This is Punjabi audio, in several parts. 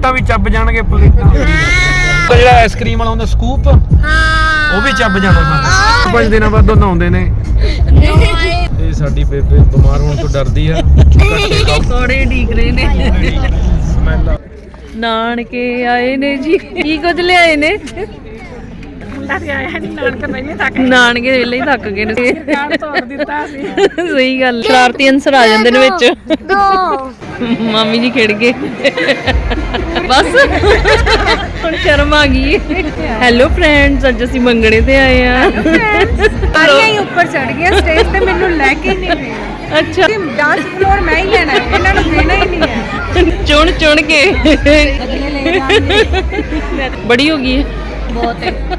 ਪਲੇਟਾਂ ਵੀ ਚੱਬ ਜਾਣਗੇ ਪਲੇਟਾਂ। ਉਹ ਜਿਹੜਾ ਆਈਸਕ੍ਰੀਮ ਵਾਲਾ ਹੁੰਦਾ ਸਕੂਪ ਉਹ ਵੀ ਚੱਬ ਜਾਣਾ ਸਾਨੂੰ ਪੰਜ ਦਿਨਾਂ ਬਾਅਦ ਉਹ ਨਹਾਉਂਦੇ ਨੇ। ਇਹ ਸਾਡੀ ਬੇਬੇ ਬਿਮਾਰ ਹੋਣ ਤੋਂ ਡਰਦੀ ਆ। ਕੋੜੇ ਢੀਕ ਰਹੇ ਨੇ। ਸਮੈਲ ਨਾਨਕੇ ਆਏ ਨੇ ਜੀ। ਕੀ ਕੁਝ ਲਿਆਏ ਨੇ? ਨਾਨਕੇ ਵੇਲੇ ਹੀ ਥੱਕ ਗਏ ਨੇ। ਸਹੀ ਗੱਲ ਸ਼ਰਾਰਤੀ ਅੰਸਰ ਆ ਜਾਂਦੇ ਨੇ ਵਿੱਚ। ਮਾਮੀ ਜੀ ਖਿੜ ਗਏ। ਬਸ। ਹੁਣ ਸ਼ਰਮ ਆ ਗਈ। ਹੈਲੋ ਫਰੈਂਡਸ ਅੱਜ ਅਸੀਂ ਮੰਗਣੇ ਤੇ ਆਏ ਆ ਸਾਰੀਆਂ ਹੀ ਉੱਪਰ ਚੜ ਗਈਆਂ ਸਟੇਜ ਤੇ ਮੈਨੂੰ ਲੈ ਕੇ ਨਹੀਂ ਗਏ। ਅੱਛਾ। ਡਾਂਸ ਫਲੋਰ ਮੈਂ ਹੀ ਲੈਣਾ ਹੈ ਇਹਨਾਂ ਨੂੰ ਦੇਣਾ ਹੀ ਨਹੀਂ ਹੈ। ਚੁਣ ਚੁਣ ਕੇ। ਅਗਲੇ ਲੈ ਜਾਣਗੇ। ਬੜੀ ਹੋ ਗਈ ਹੈ। ਬਹੁਤ ਹੈ।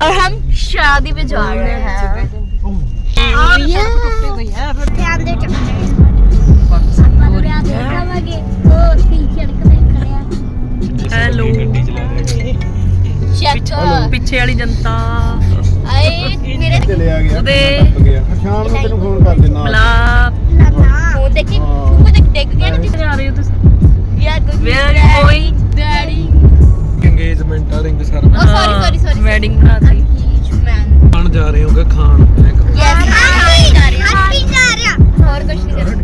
और हम शादी पे जा रहे हैं ਧਿਆਨ ਦੇ ਚੱਕ ਆਪਾਂ ਵਿਆਹ ਦੇਖਾਂਗੇ ਹੋਰ ਟੀਚਰ ਕਦੇ ਖੜਿਆ ਹੈਲੋ ਗੱਡੀ ਚਲਾ ਰਹੇ चेक ਪਿੱਛੇ ਵਾਲੀ ਜਨਤਾ आए मेरे ਚਲੇ ਆ ਗਿਆ ਉਹਦੇ ਟੱਪ ਗਿਆ ਸ਼ਾਮ ਨੂੰ ਤੈਨੂੰ ਫੋਨ ਕਰ ਦੇਣਾ ਮਲਾਪ फोन देखी फूफू देख देख गया ना ਜਾ ਰਹੇ ਹੋ ਤੁਸੀਂ यार गुड ਵੇਅਰ एंगेजमेंट और ring ceremony sorry sorry sorry wedding बना दी मैन खान जा रहे होगे खान मैं कहूँ यस खान जा रहे हैं खान जा रहे हैं और कुछ नहीं कर रहे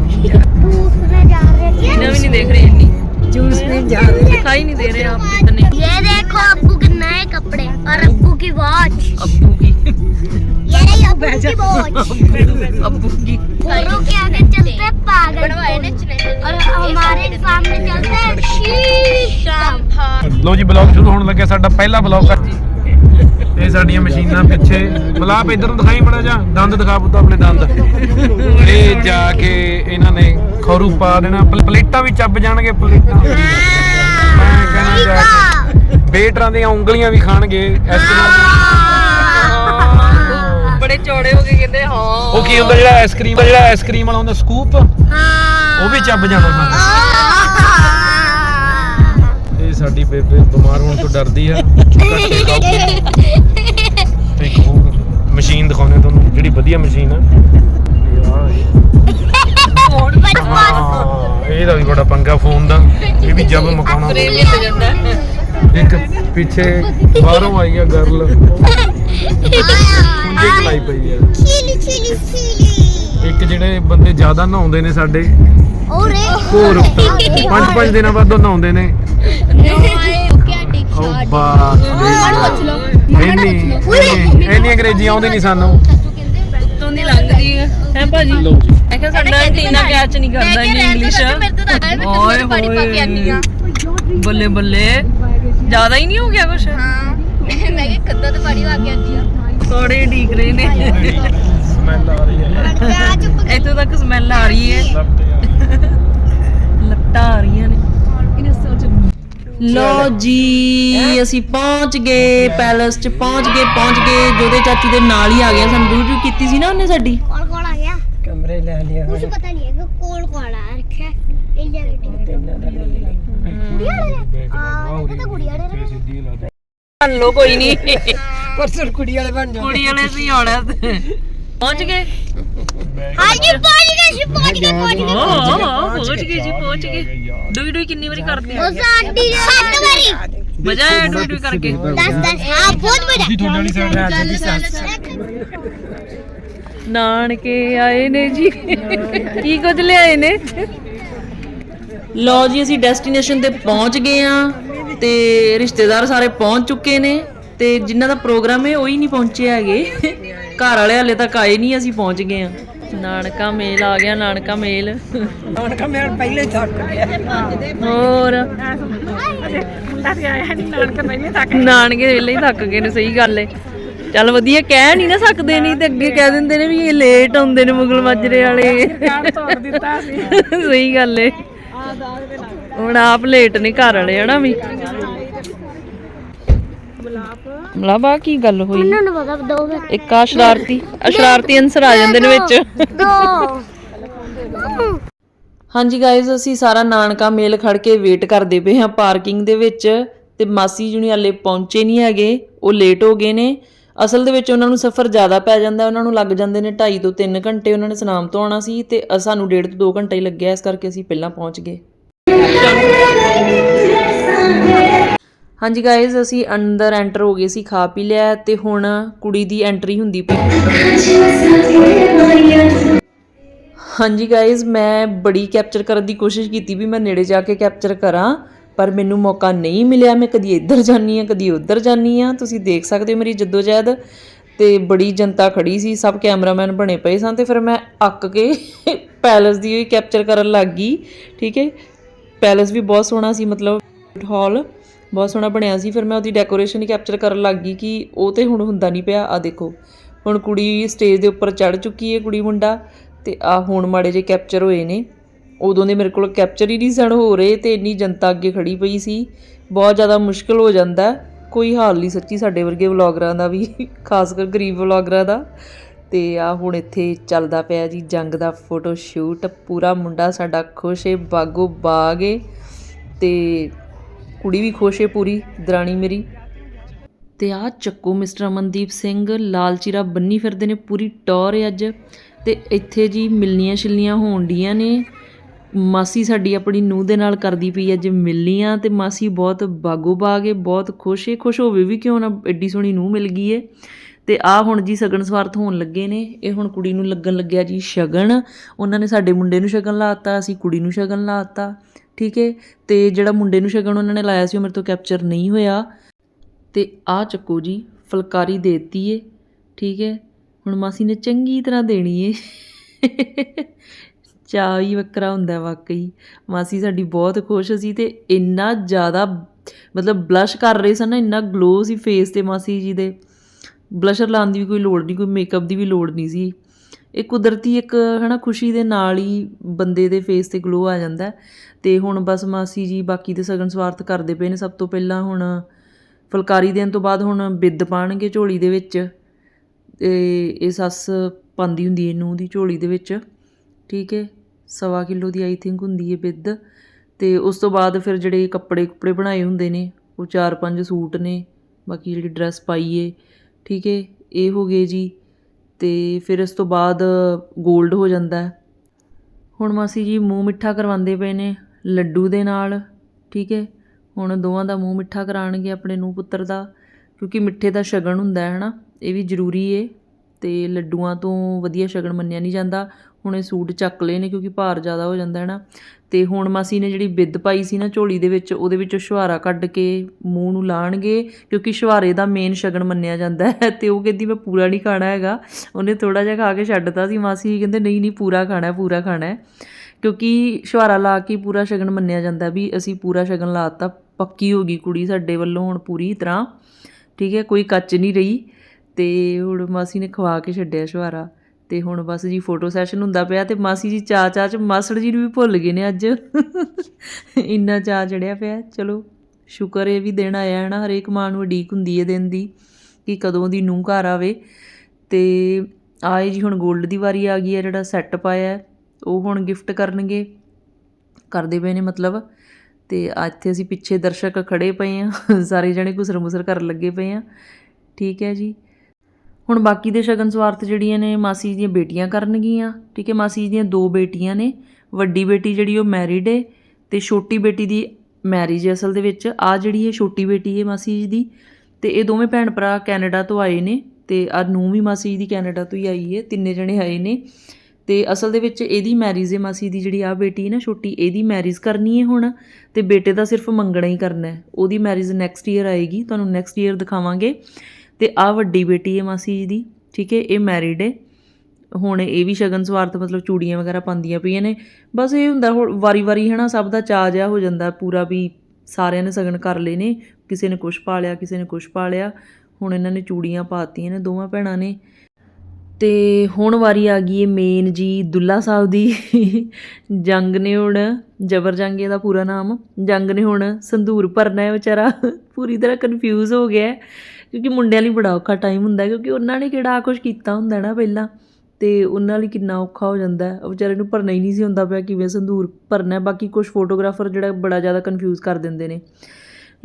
जूस में जा रहे हैं इन्हें भी नहीं देख रहे इन्हीं जूस में जा रहे हैं दिखाई नहीं दे रहे आप कितने ये देखो अब्बू के नए कपड़े और अब्बू की वॉच अब्बू की ये अब्बू की वॉच अब्बू की औरों के आगे चलते पागल बनवाए ने चले हमारे सामने चलते शीशम ਲੋ ਜੀ ਬਲੌਗ ਸ਼ੁਰੂ ਹੋਣ ਲੱਗਿਆ ਸਾਡਾ ਪਹਿਲਾ ਬਲੌਗ ਆ ਇਹ ਸਾਡੀਆਂ ਮਸ਼ੀਨਾਂ ਪਿੱਛੇ ਮਲਾਪ ਇਧਰ ਨੂੰ ਦਿਖਾਈ ਮੜਾ ਜਾ ਦੰਦ ਦਿਖਾ ਪੁੱਤ ਆਪਣੇ ਦੰਦ ਇਹ ਜਾ ਕੇ ਇਹਨਾਂ ਨੇ ਖਰੂ ਪਾ ਦੇਣਾ ਪਲ- ਪਲੇਟਾਂ ਵੀ ਚੱਬ ਜਾਣਗੇ ਪਲੇਟਾਂ ਮੈਂ ਕਹਿਣਾ ਜਾ ਕੇ ਬੇਟਰਾਂ ਦੀਆਂ ਉਂਗਲੀਆਂ ਵੀ ਖਾਣਗੇ ਆਈਸਕ੍ਰੀਮ ਬੜੇ ਚੌੜੇ ਹੋ ਕੇ ਕਹਿੰਦੇ ਹਾਂ ਉਹ ਕੀ ਹੁੰਦਾ ਜਿਹੜਾ ਆਈਸਕ੍ਰੀਮ ਜਿਹੜਾ ਆਈਸਕ੍ਰੀਮ ਵਾਲਾ ਹੁੰਦਾ ਸਕੂਪ ਉਹ ਵੀ ਚੱਬ ਜਾਣਾ ਸਾਨੂੰ ਇਹ ਸਾਡੀ ਬੇਬੇ ਬਿਮਾਰ ਹੋਣ ਤੋਂ ਡਰਦੀ ਆ। ਘੱਟੇ ਖਾਓ ਤੇ ਇੱਕ ਹੋਰ ਮਸ਼ੀਨ ਦਿਖਾਉਣੇ ਤੁਹਾਨੂੰ ਜਿਹੜੀ ਵਧੀਆ ਮਸ਼ੀਨ ਆ। ਇਹ ਆ ਇਹ। ਹਾਂ, ਇਹਦਾ ਵੀ ਬੜਾ ਪੰਗਾ ਫੋਨ ਦਾ। ਇਹ ਵੀ ਜਬ ਮਕਾਉਣਾ ਪ੍ਰੇਮ ਜਿੱਤ ਜਾਂਦਾ। ਇੱਕ ਪਿੱਛੇ ਬਾਹਰੋਂ ਆਈ ਆ ਗਰਲ। ਖੁੰਝੇ ਚਲਾਈ ਪਈ ਆ। ਚੀਲੀ ਚੀਲੀ ਚੀਲੀ। ਇੱਕ ਜਿਹੜੇ ਬੰਦੇ ਜ਼ਿਆਦਾ ਨਹਾਉਂਦੇ ਨੇ ਸਾਡੇ ਔਰੇ ਹੋਰ ਪੰਜ ਪੰਜ ਦਿਨਾਂ ਬਾਅਦ ਉਹ ਨਹਾਉਂਦੇ ਨੇ। ਇੰਨੀ ਇੰਨੀ ਅੰਗਰੇਜ਼ੀ ਆਉਂਦੀ ਨਹੀਂ ਸਾਨੂੰ। ਤੋਂ ਨਹੀਂ ਹੈ। ਭਾਜੀ? ਲਓ ਜੀ। ਮੈਂ ਕਿਹਾ ਸਾਡਾ ਟੀਨਾ ਕੈਚ ਨਹੀਂ ਕਰਦਾ ਇੰਗਲਿਸ਼ ਓਏ ਆ। ਬੱਲੇ ਬੱਲੇ। ਜ਼ਿਆਦਾ ਹੀ ਨਹੀਂ ਹੋ ਗਿਆ ਕੁਛ? ਹਾਂ। ਮੈਂ ਕਿ ਕੱਦਾ ਤੇ ਪਾਣੀ ਪਾ ਕੇ ਆਨੀ ਆ। ਕੋੜੇ ਢੀਕ ਰਹੇ ਨੇ। ਇੱਥੋਂ ਤੱਕ ਸਮੈਲ ਆ ਰਹੀ ਹੈ। ਲੱਟਾਂ ਆ ਰਹੀਆਂ ਨੇ। ਲੋ ਜੀ ਅਸੀਂ ਪਹੁੰਚ ਗਏ ਪੈਲਸ ਚ ਪਹੁੰਚ ਗਏ ਪਹੁੰਚ ਗਏ। ਜੋਦੇ ਚਾਚੂ ਦੇ ਨਾਲ ਹੀ ਆ ਗਏ। ਸਾਨੂੰ ਰਿਵਿਊ ਕੀਤੀ ਸੀ ਨਾ ਉਹਨੇ ਸਾਡੀ। ਕੌਣ ਕੌਣ ਆ ਗਿਆ ਕੁਝ ਪਤਾ ਨਹੀਂ ਕਿ ਕੌਣ ਕੌਣ ਆ ਰੱਖਿਆ। ਇੰਡੀਆ ਗੇਟ ਕੁੜੀਆਂ ਵਾਲੇ ਆ ਇਹ ਤਾਂ ਕੁੜੀਆਂ ਵਾਲੇ ਰੱਖੇ। ਲੋ ਕੋਈ ਨਹੀਂ ਪਰਸਨ ਕੁੜੀ ਵਾਲੇ ਬਣ ਜਾ ਕੁੜੀ ਵਾਲੇ ਸੀ ਆਉਣਾ। ਤੇ ਪਹੁੰਚ ਗਏ? ਹਾਂਜੀ ਪਹੁੰਚ ਗਏ ਜੀ ਪਹੁੰਚ ਗਏ ਪਹੁੰਚ ਗਏ। ਹਾਂ ਹਾਂ ਪਹੁੰਚ ਗਏ ਜੀ ਪਹੁੰਚ ਗਏ। ਡੂਈ ਡੂਈ ਕਿੰਨੀ ਵਾਰੀ ਕਰਦੇ ਆ? ਸਾਡੀ ਸੱਤ ਵਾਰੀ। ਮਜ਼ਾ ਆਇਆ ਡੂਈ ਡੂਈ ਕਰਕੇ? 10 10 ਹਾਂ ਬਹੁਤ ਮਜ਼ਾ। ਜੀ ਤੁਹਾਡੇ ਵਾਲੀ ਸਾਈਡ ਆ ਜੀ ਸੱਸ ਨਾਨਕੇ ਆਏ ਨੇ ਜੀ। ਕੀ ਕੁਝ ਲਿਆਏ ਨੇ? ਲੋ ਜੀ ਅਸੀਂ ਡੈਸਟੀਨੇਸ਼ਨ ਤੇ ਪਹੁੰਚ ਗਏ ਆ ਤੇ ਰਿਸ਼ਤੇਦਾਰ ਸਾਰੇ ਪਹੁੰਚ ਚੁੱਕੇ ਨੇ ਤੇ ਜਿਨ੍ਹਾਂ ਦਾ ਪ੍ਰੋਗਰਾਮ ਹੈ ਉਹ ਹੀ ਨਹੀਂ ਪਹੁੰਚੇ ਹੈਗੇ। ਘਰ ਵਾਲੇ ਹਲੇ ਤੱਕ ਆਏ ਨਹੀਂ ਅਸੀਂ ਪਹੁੰਚ ਗਏ ਆ ਨਾਨਕਾ ਮੇਲ ਆ ਗਿਆ ਨਾਨਕਾ ਮੇਲ। ਨਾਨਕਾ ਮੇਰਾ ਪਹਿਲੇ ਥੱਕ ਗਿਆ। ਹੋਰ? ਨਾਨਕਾ ਵੇਲੇ ਹੀ ਥੱਕ ਗਏ ਨੇ ਸਹੀ ਗੱਲ ਏ। ਚੱਲ ਵਧੀਆ ਕਹਿ ਨਹੀਂ ਨਾ ਸਕਦੇ ਨਹੀਂ ਤੇ ਅੱਗੇ ਕਹਿ ਦਿੰਦੇ ਨੇ ਵੀ ਇਹ ਲੇਟ ਆਉਂਦੇ ਨੇ ਮੁਗਲ ਮਾਜਰੇ ਵਾਲੇ। ਸਹੀ ਗੱਲ ਏ। ਹੁਣ ਆਪ ਲੇਟ ਨੇ ਘਰ ਵਾਲੇ ਹਨਾ ਵੀ? ਮਲਾਬਾ ਕੀ ਗੱਲ ਹੋਈ? ਮੈਨੂੰ ਪਤਾ ਦੋ ਫਿਰ। ਇੱਕ ਆ ਸ਼ਰਾਰਤੀ ਆ ਸ਼ਰਾਰਤੀ ਅੰਸਰ ਆ ਜਾਂਦੇ ਨੇ ਵਿੱਚ। ਦੋ। ਹਾਂਜੀ ਗਾਇਜ਼ ਅਸੀਂ ਸਾਰਾ ਨਾਨਕਾ ਮੇਲ ਖੜ ਕੇ ਵੇਟ ਕਰਦੇ ਪਏ ਹਾਂ ਪਾਰਕਿੰਗ ਦੇ ਵਿੱਚ ਤੇ ਮਾਸੀ ਜੁਣੀ ਹਾਲੇ ਪਹੁੰਚੇ ਨਹੀਂ ਹੈਗੇ ਉਹ ਲੇਟ ਹੋ ਗਏ ਨੇ। ਅਸਲ ਦੇ ਵਿੱਚ ਉਹਨਾਂ ਨੂੰ ਸਫ਼ਰ ਜ਼ਿਆਦਾ ਪੈ ਜਾਂਦਾ ਉਹਨਾਂ ਨੂੰ ਲੱਗ ਜਾਂਦੇ ਨੇ 2.5 ਤੋਂ 3 ਘੰਟੇ ਉਹਨਾਂ ਨੇ ਸਨਾਮ ਤੋਂ ਆਉਣਾ ਸੀ ਤੇ ਸਾਨੂੰ 1.5 ਤੋਂ 2 ਘੰਟੇ ਹੀ ਲੱਗਿਆ ਇਸ ਕਰਕੇ ਅਸੀਂ ਪਹਿਲਾਂ ਪਹੁੰਚ ਗਏ। ਹਾਂਜੀ ਗਾਇਜ਼ ਅਸੀਂ ਅੰਦਰ ਐਂਟਰ ਹੋ ਗਏ ਸੀ, ਖਾ ਪੀ ਲਿਆ ਤੇ ਹੁਣ ਕੁੜੀ ਦੀ ਐਂਟਰੀ ਹੁੰਦੀ ਪਈ। ਹਾਂਜੀ ਗਾਇਜ਼ ਮੈਂ ਬੜੀ ਕੈਪਚਰ ਕਰਨ ਦੀ ਕੋਸ਼ਿਸ਼ ਕੀਤੀ ਵੀ ਮੈਂ ਨੇੜੇ ਜਾ ਕੇ ਕੈਪਚਰ ਕਰਾਂ, ਪਰ ਮੈਨੂੰ ਮੌਕਾ ਨਹੀਂ ਮਿਲਿਆ। ਮੈਂ ਕਦੀ ਇੱਧਰ ਜਾਨੀ ਆ ਕਦੀ ਉੱਧਰ ਜਾਨੀ ਆ ਤੁਸੀਂ ਦੇਖ ਸਕਦੇ ਹੋ ਮੇਰੀ ਜਦੋਜਹਿਦ ਤੇ ਬੜੀ ਜਨਤਾ ਖੜੀ ਸੀ, ਸਭ ਕੈਮਰਾਮੈਨ ਬਣੇ ਪਏ ਸਨ ਤੇ ਫਿਰ ਮੈਂ ਅੱਕ ਕੇ ਪੈਲਸ ਦੀ ਹੀ ਕੈਪਚਰ ਕਰਨ ਲੱਗ ਗਈ, ਠੀਕ ਹੈ? ਪੈਲਸ ਵੀ ਬਹੁਤ ਸੋਹਣਾ ਸੀ, ਮਤਲਬ ਹਾਲ ਬਹੁਤ ਸੋਹਣਾ ਬਣਿਆ ਸੀ, ਫਿਰ ਮੈਂ ਉਹਦੀ ਡੈਕੋਰੇਸ਼ਨ ਹੀ ਕੈਪਚਰ ਕਰਨ ਲੱਗ ਗਈ ਕਿ ਉਹ ਤੇ ਹੁਣ ਹੁੰਦਾ ਨਹੀਂ ਪਿਆ ਆ ਦੇਖੋ। ਹੁਣ ਕੁੜੀ ਸਟੇਜ ਦੇ ਉੱਪਰ ਚੜ ਚੁੱਕੀ ਹੈ ਕੁੜੀ ਮੁੰਡਾ ਤੇ ਆ ਹੁਣ ਮਾੜੇ ਜੇ ਕੈਪਚਰ ਹੋਏ ਨੇ। ਉਦੋਂ ਦੇ ਮੇਰੇ ਕੋਲ ਕੈਪਚਰ ਹੀ ਨਹੀਂ ਸਣ ਹੋ ਰਹੇ ਤੇ ਇੰਨੀ ਜਨਤਾ ਅੱਗੇ ਖੜੀ ਪਈ ਸੀ। ਬਹੁਤ ਜ਼ਿਆਦਾ ਮੁਸ਼ਕਲ ਹੋ ਜਾਂਦਾ, ਕੋਈ ਹਾਲ ਨਹੀਂ ਸੱਚੀ ਸਾਡੇ ਵਰਗੇ ਵਲੌਗਰਾਂ ਦਾ ਵੀ, ਖਾਸ ਕਰ ਗਰੀਬ ਵਲੌਗਰਾਂ ਦਾ। ਤੇ ਆ ਹੁਣ ਇੱਥੇ ਚੱਲਦਾ ਪਿਆ ਜੀ, ਜੰਗ ਦਾ ਫੋਟੋ ਸ਼ੂਟ ਪੂਰਾ ਮੁੰਡਾ ਸਾਡਾ ਖੁਸ਼ ਏ ਬਾਗੋ ਬਾਗ ਏ ਤੇ ਕੁੜੀ ਵੀ ਖੁਸ਼ ਏ ਪੂਰੀ, ਦਰਾਣੀ ਮੇਰੀ। ਤੇ ਆ ਚੱਕੋ ਮਿਸਟਰ ਅਮਨਦੀਪ ਸਿੰਘ ਲਾਲਚੀਰਾ ਬੰਨੀ ਫਿਰਦੇ ਨੇ, ਪੂਰੀ ਟੌਰ ਏ ਅੱਜ। ਤੇ ਇੱਥੇ ਜੀ ਮਿਲਨੀਆਂ ਛਿਲਨੀਆਂ ਹੋਣ ਡੀਆਂ ਨੇ। ਮਾਸੀ ਸਾਡੀ ਆਪਣੀ ਨੂੰਹ ਦੇ ਨਾਲ ਕਰਦੀ ਪਈ ਅੱਜ ਮਿਲਨੀਆਂ ਤੇ ਮਾਸੀ ਬਹੁਤ ਬਾਗੋ ਬਾਗ ਏ, ਬਹੁਤ ਖੁਸ਼ ਏ। ਖੁਸ਼ ਹੋਵੇ ਵੀ ਕਿਉਂ ਨਾ ਐਡੀ ਸੋਹਣੀ ਨੂੰਹ ਮਿਲ ਗਈ ਏ। ਤੇ ਆ ਹੁਣ ਜੀ ਸਗਨ ਸਵਾਰਥ ਹੋਣ ਲੱਗੇ ਨੇ। ਇਹ ਹੁਣ ਕੁੜੀ ਨੂੰ ਲੱਗਣ ਲੱਗਿਆ ਜੀ ਸ਼ਗਨ। ਉਹਨਾਂ ਨੇ ਸਾਡੇ ਮੁੰਡੇ ਨੂੰ ਸ਼ਗਨ ਲਾਤਾ ਅਸੀਂ ਕੁੜੀ ਨੂੰ ਸ਼ਗਨ ਲਾਤਾ ਠੀਕ ਹੈ? ਅਤੇ ਜਿਹੜਾ ਮੁੰਡੇ ਨੂੰ ਸ਼ਗਨ ਉਹਨਾਂ ਨੇ ਲਾਇਆ ਸੀ ਉਹ ਮੇਰੇ ਤੋਂ ਕੈਪਚਰ ਨਹੀਂ ਹੋਇਆ। ਅਤੇ ਆਹ ਚੱਕੋ ਜੀ, ਫੁਲਕਾਰੀ ਦੇ ਦਿੱਤੀ ਏ, ਠੀਕ ਹੈ? ਹੁਣ ਮਾਸੀ ਨੇ ਚੰਗੀ ਤਰ੍ਹਾਂ ਦੇਣੀ ਏ। ਚਾਅ ਹੀ ਵੱਖਰਾ ਹੁੰਦਾ ਵਾਕਈ। ਮਾਸੀ ਸਾਡੀ ਬਹੁਤ ਖੁਸ਼ ਸੀ ਤੇ ਇੰਨਾ ਜ਼ਿਆਦਾ, ਮਤਲਬ ਬਲਸ਼ ਕਰ ਰਹੇ ਸਨ ਨਾ, ਇੰਨਾ ਗਲੋ ਸੀ ਫੇਸ ਤੇ ਮਾਸੀ ਜੀ ਦੇ। ਬਲਸ਼ਰ ਲਾਉਣ ਦੀ ਵੀ ਕੋਈ ਲੋੜ ਨਹੀਂ, ਕੋਈ ਮੇਕਅਪ ਦੀ ਵੀ ਲੋੜ ਨਹੀਂ ਸੀ। ਇਹ ਕੁਦਰਤੀ ਇੱਕ ਹੈ ਨਾ ਖੁਸ਼ੀ ਦੇ ਨਾਲ ਹੀ ਬੰਦੇ ਦੇ ਫੇਸ ਤੇ ਗਲੋ ਆ ਜਾਂਦਾ ਅਤੇ ਹੁਣ ਬਸ ਮਾਸੀ ਜੀ ਬਾਕੀ ਦੇ ਸਗਨ ਸਵਾਰਥ ਕਰਦੇ ਪਏ ਨੇ। ਸਭ ਤੋਂ ਪਹਿਲਾਂ ਹੁਣ ਫੁਲਕਾਰੀ ਦੇਣ ਤੋਂ ਬਾਅਦ ਹੁਣ ਬਿੱਦ ਪਾਣਗੇ ਝੋਲੀ ਦੇ ਵਿੱਚ। ਤੇ ਇਹ ਸੱਸ ਪਾਉਂਦੀ ਹੁੰਦੀ ਹੈ ਨੂੰਹ ਦੀ ਝੋਲੀ ਦੇ ਵਿੱਚ। ਠੀਕ ਹੈ ਸਵਾ ਕਿਲੋ ਦੀ ਆਈ ਥਿੰਕ ਹੁੰਦੀ ਹੈ ਬਿੱਦ। ਤੇ ਉਸ ਤੋਂ ਬਾਅਦ ਫਿਰ ਜਿਹੜੇ ਕੱਪੜੇ ਕੁਪੜੇ ਬਣਾਏ ਹੁੰਦੇ ਨੇ, ਉਹ ਚਾਰ ਪੰਜ ਸੂਟ ਨੇ। ਬਾਕੀ ਜਿਹੜੀ ਡਰੈਸ ਪਾਈਏ ਠੀਕ ਹੈ ਇਹ ਹੋ ਗਏ ਜੀ ਤੇ ਫਿਰ ਇਸ ਤੋਂ ਬਾਅਦ ਗੋਲਡ ਹੋ ਜਾਂਦਾ ਹੁਣ ਮਾਸੀ ਜੀ ਮੂੰਹ ਮਿੱਠਾ ਕਰਵਾਉਂਦੇ ਪਏ ਨੇ ਲੱਡੂ ਦੇ ਨਾਲ, ਠੀਕ ਹੈ? ਹੁਣ ਦੋਵਾਂ ਦਾ ਮੂੰਹ ਮਿੱਠਾ ਕਰਾਉਣਗੇ ਆਪਣੇ ਨੂੰਹ ਪੁੱਤਰ ਦਾ, ਕਿਉਂਕਿ ਮਿੱਠੇ ਦਾ ਸ਼ਗਨ ਹੁੰਦਾ ਹੈ ਨਾ, ਇਹ ਵੀ ਜ਼ਰੂਰੀ ਹੈ ਅਤੇ ਲੱਡੂਆਂ ਤੋਂ ਵਧੀਆ ਸ਼ਗਨ ਮੰਨਿਆ ਨਹੀਂ ਜਾਂਦਾ। ਹੁਣ ਇਹ ਸੂਟ ਚੱਕ ਲਏ ਨੇ ਕਿਉਂਕਿ ਭਾਰ ਜ਼ਿਆਦਾ ਹੋ ਜਾਂਦਾ ਹੈ ਨਾ। ਤੇ ਹੁਣ ਮਾਸੀ ਨੇ ਜਿਹੜੀ ਬਿੱਦ ਪਾਈ ਸੀ ਨਾ ਝੋਲੀ ਦੇ ਵਿੱਚ, ਉਹਦੇ ਵਿੱਚੋਂ ਛੁਹਾਰਾ ਕੱਢ ਕੇ ਮੂੰਹ ਨੂੰ ਲਾਣਗੇ, ਕਿਉਂਕਿ ਛੁਹਾਰੇ ਦਾ ਮੇਨ ਸ਼ਗਨ ਮੰਨਿਆ ਜਾਂਦਾ ਹੈ। ਤੇ ਉਹ ਕਹਿੰਦੀ, ਮੈਂ ਪੂਰਾ ਨਹੀਂ ਖਾਣਾ ਹੈਗਾ। ਉਹਨੇ ਥੋੜਾ ਜਿਹਾ ਖਾ ਕੇ ਛੱਡਤਾ ਸੀ। ਮਾਸੀ ਕਹਿੰਦੇ, ਨਹੀਂ ਨਹੀਂ, ਪੂਰਾ ਖਾਣਾ ਹੈ, ਪੂਰਾ ਖਾਣਾ ਹੈ। ਕਿਉਂਕਿ ਛੁਹਾਰਾ ਲਾ ਕੇ ਪੂਰਾ ਸ਼ਗਨ ਮੰਨਿਆ ਜਾਂਦਾ ਵੀ ਅਸੀਂ ਪੂਰਾ ਸ਼ਗਨ ਲਾਤਾ ਪੱਕੀ ਹੋ ਗਈ ਕੁੜੀ ਸਾਡੇ ਵੱਲੋਂ ਹੁਣ ਪੂਰੀ ਤਰ੍ਹਾਂ। ਠੀਕ ਹੈ, ਕੋਈ ਕੱਚ ਨਹੀਂ ਰਹੀ। ਤੇ ਹੁਣ ਮਾਸੀ ਨੇ ਖਵਾ ਕੇ ਛੱਡਿਆ ਛੁਹਾਰਾ ਤੇ ਹੁਣ ਬਸ ਜੀ ਫੋਟੋ ਸੈਸ਼ਨ ਹੁੰਦਾ ਪਿਆ ਤੇ ਮਾਸੀ ਜੀ ਚਾ ਚਾ ਚ ਮਾਸੜ ਜੀ ਨੂੰ ਵੀ ਭੁੱਲ ਗਏ ਨੇ ਅੱਜ। ਇੰਨਾ ਚਾ ਚੜਿਆ ਪਿਆ। ਚਲੋ, ਸ਼ੁਕਰ ਇਹ ਵੀ ਦਿਨ ਆਇਆ ਹੈ ਨਾ, ਹਰੇਕ ਮਾਂ ਨੂੰ ਉਡੀਕ ਹੁੰਦੀ ਹੈ ਦਿਨ ਦੀ ਕਿ ਕਦੋਂ ਦੀ ਨੂੰਹ ਘਰ ਆਵੇ। ਤੇ ਆਏ ਜੀ ਹੁਣ 골ਡ ਦੀ ਵਾਰੀ ਆ ਗਈ ਹੈ, ਜਿਹੜਾ ਸੈੱਟ ਪਾਇਆ ਉਹ ਹੁਣ ਗਿਫਟ ਕਰਨਗੇ। ਕਰਦੇ ਪਏ ਨੇ ਮਤਲਬ। ਤੇ ਇੱਥੇ ਅਸੀਂ ਪਿੱਛੇ ਦਰਸ਼ਕ ਖੜੇ ਪਏ ਆ ਸਾਰੇ ਜਣੇ ਘੁਸਰ ਮੁਸਰ ਕਰਨ ਲੱਗੇ ਪਏ ਆ ਠੀਕ ਹੈ ਜੀ। ਹੁਣ ਬਾਕੀ ਦੇ ਸ਼ਗਨ ਸਵਾਰਥ ਜਿਹੜੀਆਂ ਨੇ ਮਾਸੀ ਜੀ ਦੀਆਂ ਬੇਟੀਆਂ ਕਰਨਗੀਆਂ, ਠੀਕ ਹੈ, ਮਾਸੀ ਜੀ ਦੀਆਂ ਦੋ ਬੇਟੀਆਂ ਨੇ, ਵੱਡੀ ਬੇਟੀ ਜਿਹੜੀ ਉਹ ਮੈਰਿਡ ਏ ਤੇ ਛੋਟੀ ਬੇਟੀ ਦੀ ਮੈਰਿਜ ਅਸਲ ਦੇ ਵਿੱਚ ਆ ਜਿਹੜੀ ਹੈ ਛੋਟੀ ਬੇਟੀ ਹੈ ਮਾਸੀ ਜੀ ਦੀ ਤੇ ਇਹ ਦੋਵੇਂ ਭੈਣ ਭਰਾ ਕੈਨੇਡਾ ਤੋਂ ਆਏ ਨੇ ਤੇ ਆ ਨੂੰ ਵੀ ਮਾਸੀ ਜੀ ਦੀ ਕੈਨੇਡਾ ਤੋਂ ਹੀ ਆਈ ਹੈ ਤਿੰਨੇ ਜਣੇ ਆਏ ਨੇ ਤੇ ਅਸਲ ਦੇ ਵਿੱਚ ਇਹਦੀ ਮੈਰਿਜ ਹੈ ਮਾਸੀ ਦੀ ਜਿਹੜੀ ਆ ਬੇਟੀ ਹੈ ਨਾ ਛੋਟੀ, ਇਹਦੀ ਮੈਰਿਜ ਕਰਨੀ ਹੈ ਹੁਣ ਤੇ ਬੇਟੇ ਦਾ ਸਿਰਫ ਮੰਗਣਾ ਹੀ ਕਰਨਾ ਹੈ ਉਹਦੀ ਮੈਰਿਜ ਨੈਕਸਟ ਈਅਰ ਆਏਗੀ, ਤੁਹਾਨੂੰ ਨੈਕਸਟ ਈਅਰ ਦਿਖਾਵਾਂਗੇ। ਤੇ ਆ ਵੱਡੀ ਬੇਟੀ ਹੈ ਮਾਸੀ ਜੀ ਦੀ, ਠੀਕ ਹੈ, ਇਹ ਮੈਰਿਡ ਹੈ। ਹੁਣ ਇਹ ਵੀ ਸ਼ਗਨ ਸਵਾਰਥ ਮਤਲਬ ਚੂੜੀਆਂ ਵਗੈਰਾ ਪਾਉਂਦੀਆਂ ਪਈਆਂ ਨੇ। ਬਸ ਇਹ ਹੁੰਦਾ ਵਾਰੀ-ਵਾਰੀ ਹਨਾ ਸਭ ਦਾ ਚਾਅ ਜਿਹਾ ਹੋ ਜਾਂਦਾ ਪੂਰਾ ਵੀ ਸਾਰਿਆਂ ਨੇ ਸ਼ਗਨ ਕਰ ਲਏ ਨੇ, ਕਿਸੇ ਨੇ ਕੁਛ ਪਾ ਲਿਆ, ਕਿਸੇ ਨੇ ਕੁਛ ਪਾ ਲਿਆ। ਹੁਣ ਇਹਨਾਂ ਨੇ ਚੂੜੀਆਂ ਪਾਤੀਆਂ ਨੇ ਦੋਵਾਂ ਭੈਣਾਂ ਨੇ। ਤੇ ਹੁਣ ਵਾਰੀ ਆ ਗਈ ਹੈ ਮੇਨ ਜੀ ਦੁੱਲਾ ਸਾਹਿਬ ਦੀ। ਜੰਗ ਨੇ ਹੁਣ, ਜਬਰ ਜੰਗ ਇਹਦਾ ਪੂਰਾ ਨਾਮ। ਜੰਗ ਨੇ ਹੁਣ ਸੰਧੂਰ ਭਰਨਾ ਹੈ ਵਿਚਾਰਾ। ਪੂਰੀ ਤਰ੍ਹਾਂ ਕਨਫਿਊਜ਼ ਹੋ ਗਿਆ ਕਿਉਂਕਿ ਮੁੰਡਿਆਂ ਲਈ ਬੜਾ ਔਖਾ ਟਾਈਮ ਹੁੰਦਾ ਕਿਉਂਕਿ ਉਹਨਾਂ ਨੇ ਕਿਹੜਾ ਕੁਝ ਕੀਤਾ ਹੁੰਦਾ ਨਾ ਪਹਿਲਾਂ, ਤੇ ਉਹਨਾਂ ਲਈ ਕਿੰਨਾ ਔਖਾ ਹੋ ਜਾਂਦਾ ਹੈ। ਉਹ ਵਿਚਾਰੇ ਨੂੰ ਭਰਨਾ ਹੀ ਨਹੀਂ ਸੀ ਹੁੰਦਾ ਪਿਆ, ਕਿਵੇਂ ਸੰਧੂਰ ਭਰਨਾ ਬਾਕੀ ਕੁਝ ਫੋਟੋਗ੍ਰਾਫਰ ਜਿਹੜਾ ਬੜਾ ਜ਼ਿਆਦਾ ਕਨਫਿਊਜ਼ ਕਰ ਦਿੰਦੇ ਨੇ।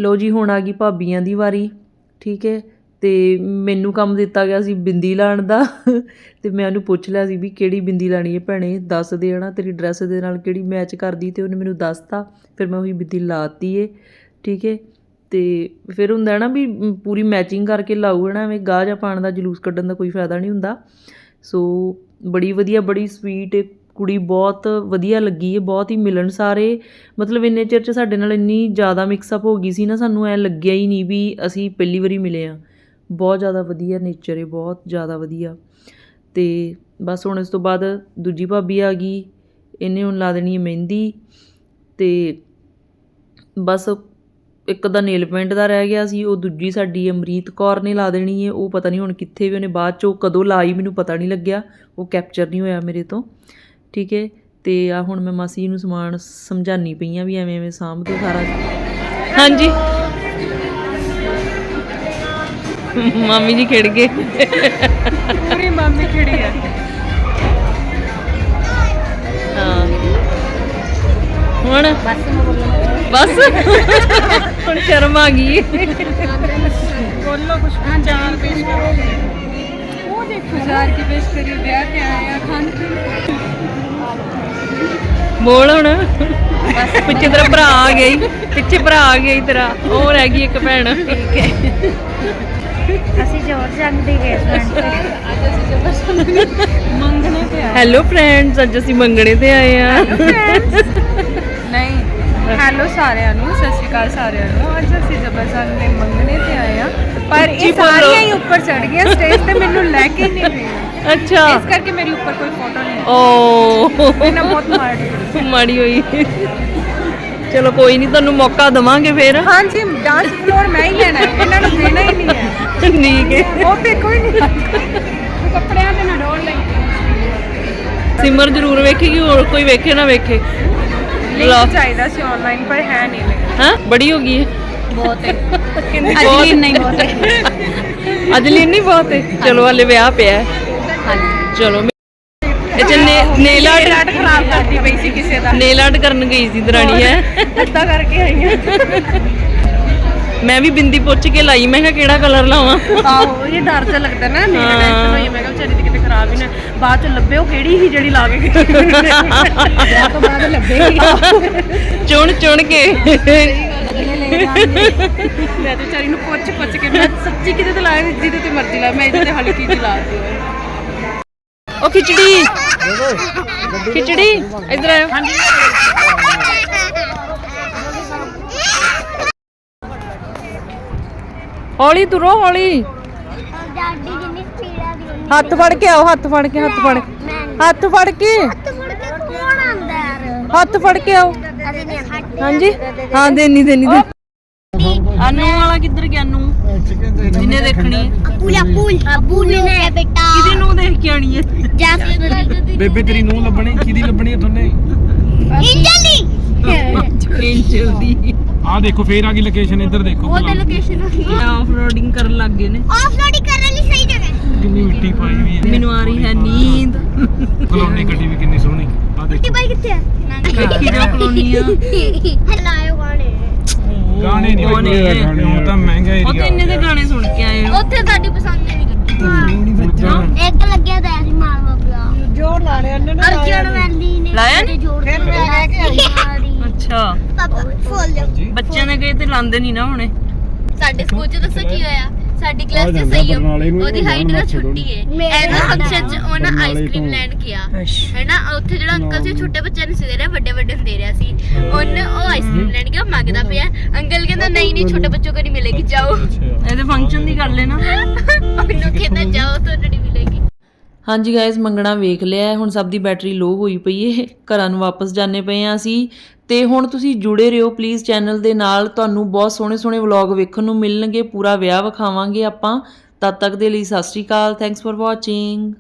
ਲੋ ਜੀ, ਹੁਣ ਆ ਗਈ ਭਾਬੀਆਂ ਦੀ ਵਾਰੀ, ਠੀਕ ਹੈ? ਤੇ ਮੈਨੂੰ ਕੰਮ ਦਿੱਤਾ ਗਿਆ ਸੀ ਬਿੰਦੀ ਲਾਉਣ ਦਾ, ਤੇ ਮੈਂ ਉਹਨੂੰ ਪੁੱਛ ਲਿਆ ਸੀ ਵੀ ਕਿਹੜੀ ਬਿੰਦੀ ਲਾਣੀ ਹੈ ਭੈਣੇ, ਦੱਸ ਦੇ ਹਨਾ, ਤੇਰੀ ਡਰੈਸ ਦੇ ਨਾਲ ਕਿਹੜੀ ਮੈਚ ਕਰਦੀ ਤੇ ਉਹਨੇ ਮੈਨੂੰ ਦੱਸਤਾ, ਫਿਰ ਮੈਂ ਉਹੀ ਬਿੰਦੀ ਲਾਤੀ ਏ, ਠੀਕ ਹੈ? ਅਤੇ ਫਿਰ ਹੁੰਦਾ ਨਾ ਵੀ ਪੂਰੀ ਮੈਚਿੰਗ ਕਰਕੇ ਲਾਊ ਹੈ ਨਾ ਐਵੇਂ ਗਾਹ ਜਾਂ ਪਾਉਣ ਦਾ ਜਲੂਸ ਕੱਢਣ ਦਾ ਕੋਈ ਫਾਇਦਾ ਨਹੀਂ ਹੁੰਦਾ। ਸੋ ਬੜੀ ਵਧੀਆ, ਬੜੀ ਸਵੀਟ ਕੁੜੀ, ਬਹੁਤ ਵਧੀਆ ਲੱਗੀ ਹੈ ਬਹੁਤ ਹੀ ਮਿਲਣਸਾਰੇ ਮਤਲਬ ਇੰਨੇ ਚਿਰ ਚ ਸਾਡੇ ਨਾਲ ਇੰਨੀ ਜ਼ਿਆਦਾ ਮਿਕਸਅਪ ਹੋ ਗਈ ਸੀ ਨਾ, ਸਾਨੂੰ ਐਂ ਲੱਗਿਆ ਹੀ ਨਹੀਂ ਵੀ ਅਸੀਂ ਪਹਿਲੀ ਵਾਰੀ ਮਿਲੇ ਹਾਂ। ਬਹੁਤ ਜ਼ਿਆਦਾ ਵਧੀਆ ਨੇਚਰ ਏ, ਬਹੁਤ ਜ਼ਿਆਦਾ ਵਧੀਆ। ਅਤੇ ਬਸ ਹੁਣ ਇਸ ਤੋਂ ਬਾਅਦ ਦੂਜੀ ਭਾਬੀ ਆ ਗਈ, ਇਹਨੇ ਹੁਣ ਲਾ ਦੇਣੀ ਹੈ ਮਹਿੰਦੀ। ਅਤੇ ਬਸ ਇੱਕ ਦਾ ਨੇਲ ਪੇਂਟ ਦਾ ਰਹਿ ਗਿਆ ਸੀ ਉਹ ਦੂਜੀ ਸਾਡੀ ਅਮਰੀਤ ਕੌਰ ਨੇ ਲਾ ਦੇਣੀ ਹੈ ਉਹ ਪਤਾ ਨਹੀਂ ਹੁਣ ਕਿੱਥੇ ਵੀ ਉਹਨੇ ਬਾਅਦ ਚੋਂ ਕਦੋਂ ਲਾਈ ਮੈਨੂੰ ਪਤਾ ਨਹੀਂ ਲੱਗਿਆ ਉਹ ਕੈਪਚਰ ਨਹੀਂ ਹੋਇਆ ਮੇਰੇ ਤੋਂ ਠੀਕ ਹੈ ਤੇ ਆ ਹੁਣ ਮੈਂ ਮਾਸੀ ਜੀ ਨੂੰ ਸਮਾਨ ਸਮਝਾਨੀ ਪਈ ਆ ਵੀ ਐਵੇਂ ਐਵੇਂ ਸਾਂਭ ਦੋ ਸਾਰਾ। ਹਾਂਜੀ। ਮਾਮੀ ਜੀ ਖਿੜ ਗਏ। ਪੂਰੀ ਮਾਮੀ ਖੜੀ ਹੈ ਹਾਂ। ਹੁਣ? ਬਸ ਹੁਣ ਸ਼ਰਮ ਆ ਗਈ। ਬੋਲੋ ਕੁਛ ਚਾਰ ਪੇਸ਼ ਕਰੋ। ਉਹ ਦੇਖੋ ਚਾਰ ਕੀ ਪੇਸ਼ ਕਰੀ ਵਿਆਹ ਤੇ ਆਏ ਆ ਖਾਣ ਪੀਣ ਬੋਲ ਹੁਣ। ਪਿੱਛੇ ਤੇਰਾ ਭਰਾ ਆ ਗਿਆ ਪਿੱਛੇ ਭਰਾ ਆ ਗਿਆ ਤੇਰਾ। ਉਹ ਰਹਿ ਗਈ ਇੱਕ ਭੈਣ। ਠੀਕ ਹੈ। ਅਸੀਂ ਜੋਰ ਜੰਗ ਦੀ ਗਏ ਮੰਗਣੇ ਤੇ ਆਏ। ਹੈਲੋ ਫਰੈਂਡਸ ਅੱਜ ਅਸੀਂ ਮੰਗਣੇ ਤੇ ਆਏ ਆ। ਨਹੀਂ ਹੈਲੋ ਸਾਰਿਆਂ ਨੂੰ ਸਤਿ ਸ਼੍ਰੀ ਅਕਾਲ ਸਾਰਿਆਂ ਨੂੰ। ਅੱਜ ਅਸੀਂ ਜਬਰਦਸਤ ਦੇ ਮੰਗਣੇ ਤੇ ਆਏ ਆ ਪਰ ਇਹ। ਸਾਰੀਆਂ ਹੀ ਉੱਪਰ ਚੜ ਗਈਆਂ ਸਟੇਜ ਤੇ ਮੈਨੂੰ ਲੈ ਕੇ ਹੀ ਨਹੀਂ ਗਏ। ਅੱਛਾ। ਇਸ ਕਰਕੇ ਮੇਰੀ ਉੱਪਰ ਕੋਈ ਫੋਟੋ ਨਹੀਂ ਓ। ਮੈਨਾਂ ਬਹੁਤ ਮਾੜੀ ਮਾੜੀ ਹੋਈ। ਚਲੋ ਕੋਈ ਨਹੀਂ ਤੁਹਾਨੂੰ ਮੌਕਾ ਦਵਾਂਗੇ ਫੇਰ। ਹਾਂਜੀ ਡਾਂਸ ਫਲੋਰ ਮੈਂ ਹੀ ਲੈਣਾ ਹੈ ਇਹਨਾਂ ਨੂੰ ਦੇਣਾ ਹੀ ਨਹੀਂ ਹੈ। ਠੀਕ ਹੈ। ਉਹ ਤੇ ਕੋਈ ਨਹੀਂ। ਕੱਪੜਿਆਂ ਤੇ ਨਾ ਡੋਲ ਲਈ ਸਿਮਰ ਜ਼ਰੂਰ ਵੇਖੇਗੀ ਹੋਰ ਕੋਈ ਵੇਖੇ ਨਾ ਵੇਖੇ। ਲਿੰਕ ਚਾਹੀਦਾ ਸੀ ਆਨਲਾਈਨ ਪਰ ਹੈ ਨਹੀਂ ਲਿੰਕ ਹਾਂ? ਬੜੀ ਹੋ ਗਈ ਹੈ। ਬਹੁਤ ਹੈ। ਕਿੰਨੀ? ਅਜਲੀ ਨਹੀਂ ਬਹੁਤ ਹੈ। ਅੱਜ ਲਈ ਨਹੀਂ ਬਹੁਤ ਹੈ। ਚਲੋ ਹਲੇ ਵਿਆਹ ਪਿਆ ਹੈ। ਚਲੋ ਇਹ ਚ ਨੇਲ ਆਰਟ ਰਾਟ ਖਰਾਬ ਕਰਦੀ ਪਈ ਸੀ ਕਿਸੇ ਦਾ। ਨੇਲ ਆਰਟ ਕਰਨ ਗਈ ਸੀ ਦਰਾਣੀ ਹੈ? ਅੱਧਾ ਕਰਕੇ ਆਈ ਹਾਂ। ਮੈਂ ਵੀ ਬਿੰਦੀ ਪੁੱਛ ਕੇ ਲਾਈ ਮੈਂ ਕਿਹਾ ਕਿਹੜਾ ਕਲਰ ਲਾਵਾਂ? ਆਹੋ ਇਹ ਡਰ ਤਾਂ ਲੱਗਦਾ ਨਾ ਮੇਰਾ ਹਾਂ। ਟੈਨਸ਼ਨ ਹੋਈ ਮੈਂ ਕਿਹਾ ਵਿਚਾਰੀ ਦੀ ਕਿਤੇ ਖਰਾਬ ਹੀ ਨਾ ਬਾਅਦ ਚ ਲੱਭਿਓ ਕਿਹੜੀ ਸੀ ਜਿਹੜੀ ਲਾ ਕੇ ਗਈ। ਵਿਆਹ ਤੋਂ ਬਾਅਦ ਲੱਭੇਗੀ ਚੁਣ ਚੁਣ ਕੇ। ਮੈਂ ਤੇ ਵਿਚਾਰੀ ਨੂੰ ਪੁੱਛ ਪੁੱਛ ਕੇ ਮੈਂ ਸੱਚੀ ਕਿਤੇ ਤੇ ਲਾਇਆ ਜਿਹਦੇ ਤੇ ਮਰਜ਼ੀ ਲਾ ਮੈਂ ਇਹਦੇ ਤੇ ਹਲਕੀ ਜਿਹੀ ਲਾ ਦਿਓ ਉਹ ਖਿਚੜੀ। ਖਿਚੜੀ ਇਧਰ ਆਇਓ। ਹੌਲੀ ਤੁਰੋ ਹੌਲੀ। ਡਾਡੀ ਜਿੰਨੀ ਸਪੀਡ ਆ ਦੀ ਉਨੀ। ਹੱਥ ਫੜ ਕੇ ਆਓ ਹੱਥ ਫੜ ਕੇ ਹੱਥ ਫੜ ਕੇ। ਹੱਥ ਫੜ ਕੇ। ਹੱਥ ਫੜ ਕੇ ਕੌਣ ਆਂਦਾ ਯਾਰ? ਹੱਥ ਫੜ ਕੇ ਆਓ। ਅਸੀਂ ਨਹੀਂ ਹੱਟ ਹਾਂਜੀ? ਹਾਂ ਦੇਣੀ ਦੇਣੀ ਦੇ ਅਨੂ ਵਾਲਾ ਕਿੱਧਰ ਗਿਆ ਅਨੂ? ਜਿਹਨੇ ਦੇਖਣੀ? ਪੂਲਾ ਪੂਲ ਅਬੂ ਨੇ। ਬੇਟਾ। ਕਿਹਦੇ ਨੂੰ ਦੇਖ ਕੇ ਆਣੀ ਹੈ? ਜੈਸਮੀਨ ਬੇਬੇ ਤੇਰੀ ਨੂੰ ਲੱਭਣੀ? ਕਿਹਦੀ ਲੱਭਣੀ ਹੈ ਤੁਹਾਨੂੰ ਇੰਜਲੀ ਐਂਜਲ ਦੀ। ਆਹ ਦੇਖੋ ਫੇਰ ਆ ਗਈ ਲੋਕੇਸ਼ਨ ਇੱਧਰ ਦੇਖੋ ਉਹ ਤੇ ਲੋਕੇਸ਼ਨ ਹੋਈ ਆਫ ਰੋਡਿੰਗ ਕਰਨ ਲੱਗ ਗਏ ਨੇ। ਆਫਲੋਡਿੰਗ ਕਰਨ ਲਈ ਸਹੀ ਜਗ੍ਹਾ ਹੈ। ਕਿੰਨੀ ਮਿੱਟੀ ਪਾਈ ਵੀ ਹੈ। ਮੈਨੂੰ ਆ ਰਹੀ ਹੈ ਨੀਂਦ। ਕਲੋਨੀ ਗੱਡੀ ਵੀ ਕਿੰਨੀ ਸੋਹਣੀ। ਆ ਕਿ ਦੇਖੋ ਬਾਈ ਕਿੱਥੇ ਹੈ ਦੇਖੀ ਜਾ ਕਲੋਨੀ ਆ। ਹਲਾਇਓ ਗਾਣੇ। ਗਾਣੇ ਨਹੀਂ ਗਾਣੇ। ਗਾਣੇ ਉਹ ਤਾਂ ਮਹਿੰਗਾ ਉਹ ਤੇ ਏਰੀਆ ਇੰਨੇ ਦੇ ਗਾਣੇ ਸੁਣ ਕੇ ਆਏ ਹੋ। ਉੱਥੇ ਸਾਡੀ ਪਸੰਦ ਨਹੀਂ ਗੱਡੀ। ਇੱਕ ਲੱਗਿਆ ਤਾਂ ਸੀ ਮਾਰ ਬਾਬਾ ਜੋਰ ਲਾ ਲਿਆ ਉਹਨੇ ਅਰਜਨ ਵੈਲੀ ਨੇ ਲਾਇਆ ਨੀ? ਜੋਰ ਫਿਰ ਮੈਂ ਲੈ ਕੇ ਆਈ। ਅੱਛਾ। ਪਾਪਾ ਫੋਲ ਲਿਆ ਬੱਚਿਆਂ ਨੇ ਕਹੇ ਤੇ ਲਾਂਦੇ ਨਹੀਂ ਨਾ ਹੁਣੇ। ਸਾਡੇ ਸਕੂਲ ਚ ਦੱਸੋ ਕੀ ਹੋਇਆ? ਸਾਡੀ ਕਲਾਸ ਚ ਸੰਯਮ ਉਹਦੀ ਹਾਈਟ ਦਾ ਛੁੱਟੀ ਹੈ ਐਨਾ ਫੰਕਸ਼ਨ ਚ ਉਹਨਾਂ ਆਈਸਕ੍ਰੀਮ ਲੈਣ ਗਿਆ। ਹੈਨਾ ਉੱਥੇ ਜਿਹੜਾ ਅੰਕਲ ਸੀ ਛੋਟੇ ਬੱਚਿਆਂ ਨੂੰ ਸੀ ਦੇ ਰਿਹਾ ਵੱਡੇ ਵੱਡੇ ਨੂੰ ਦੇ ਰਿਹਾ ਸੀ। ਉਹਨੇ ਉਹ ਆਈਸਕ੍ਰੀਮ ਲੈਣ ਗਿਆ ਮੰਗਦਾ ਪਿਆ। ਅੰਕਲ ਕਹਿੰਦਾ ਨਹੀਂ ਨਹੀਂ ਛੋਟੇ ਬੱਚੋਂ ਕੋ ਨਹੀਂ ਮਿਲੇਗੀ ਜਾਓ। ਇਹਦੇ ਫੰਕਸ਼ਨ ਦੀ ਗੱਲ ਨਾ। ਉਹਨੂੰ ਕਹਿੰਦਾ ਜਾਓ ਤੁਹਾਨੂੰ ਨਹੀਂ ਮਿਲੇਗੀ। ਹਾਂਜੀ ਗਾਇਜ਼ ਮੰਗਣਾ ਵੇਖ ਲਿਆ ਹੁਣ ਸਭ ਦੀ ਬੈਟਰੀ ਲੋ ਹੋਈ ਪਈ ਏ। ਘਰਾਂ ਨੂੰ ਵਾਪਸ ਜਾਣੇ ਪਏ ਆ ਅਸੀਂ। ਤੇ ਹੁਣ ਤੁਸੀਂ ਜੁੜੇ ਰਹੋ ਪਲੀਜ਼ ਚੈਨਲ ਦੇ ਨਾਲ। ਤੁਹਾਨੂੰ ਬਹੁਤ ਸੋਹਣੇ ਸੋਹਣੇ ਵਲੌਗ ਵੇਖਣ ਨੂੰ ਮਿਲਣਗੇ, ਪੂਰਾ ਵਿਆਹ ਵਿਖਾਵਾਂਗੇ ਆਪਾਂ। ਤਦ ਤੱਕ ਦੇ ਲਈ Sat Sri Akal thanks for watching